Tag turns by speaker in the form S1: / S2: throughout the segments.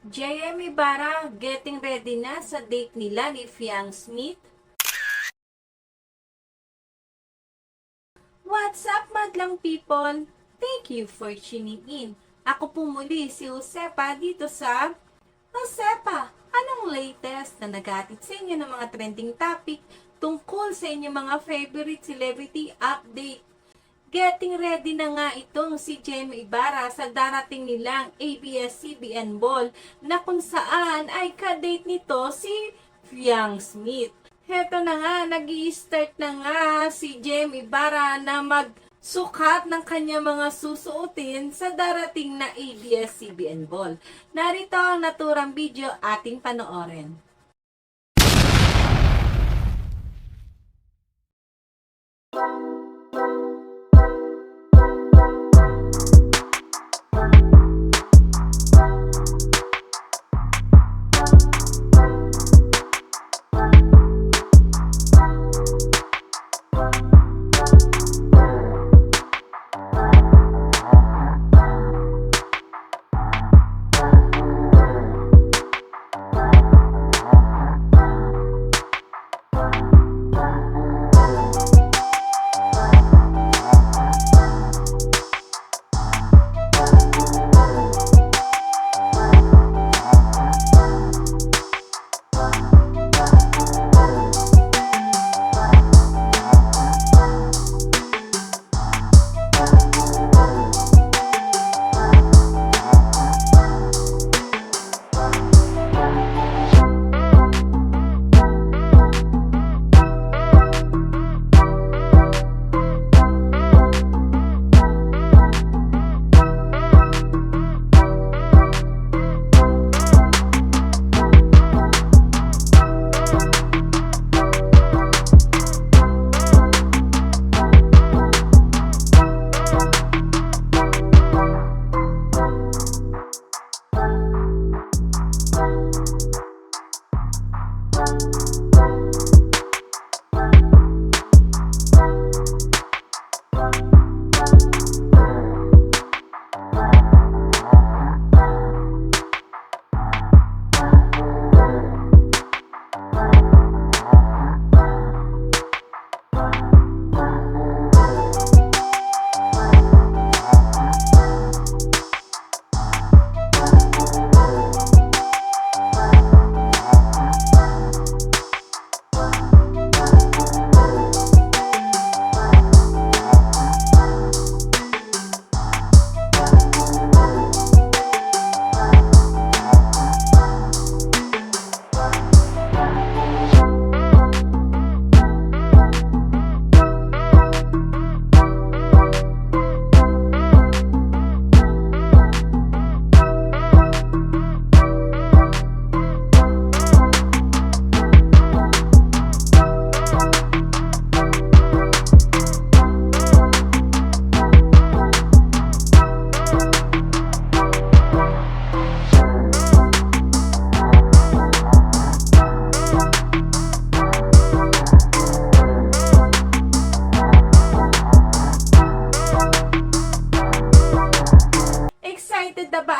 S1: JM Ibarra getting ready na sa date nila ni Fiang Smith. What's up, madlang people? Thank you for tuning in. Ako po muli si Josepa dito sa Josepa. Anong latest na nagatid sa inyo ng mga trending topic tungkol sa inyong mga favorite celebrity update? Getting ready na nga itong si Jem Ibarra sa darating nilang ABS-CBN Ball na kung saan ay kadate nito si Fiang Smith. Heto na nga, nag start na nga si Jem Ibarra na magsukat ng kanyang mga susuotin sa darating na ABS-CBN Ball. Narito ang naturang video ating panoorin. Excited na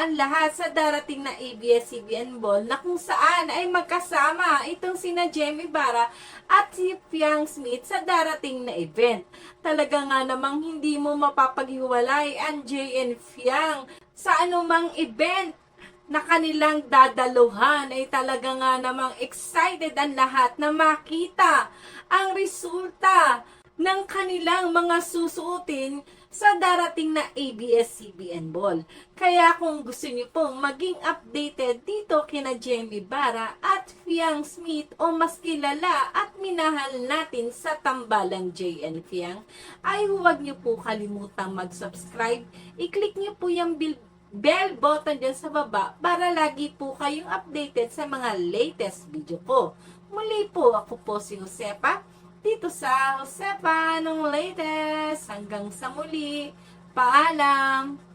S1: ang lahat sa darating na ABS-CBN Ball na kung saan ay magkasama itong sina Jamie Barra at si Fiang Smith sa darating na event. Talaga nga namang hindi mo mapapaghiwalay ang JN Fiang sa anumang event na kanilang dadaluhan ay talaga nga namang excited ang lahat na makita ang resulta ng kanilang mga susuotin sa darating na ABS-CBN Ball. Kaya kung gusto niyo pong maging updated dito kina Jamie Barra at Fiang Smith o mas kilala at minahal natin sa tambalang JN Fiang, ay huwag niyo po kalimutang mag-subscribe. I-click niyo po yung bell bell button dyan sa baba para lagi po kayong updated sa mga latest video ko. Muli po, ako po si Josepa dito sa Josepa nung latest. Hanggang sa muli. Paalam!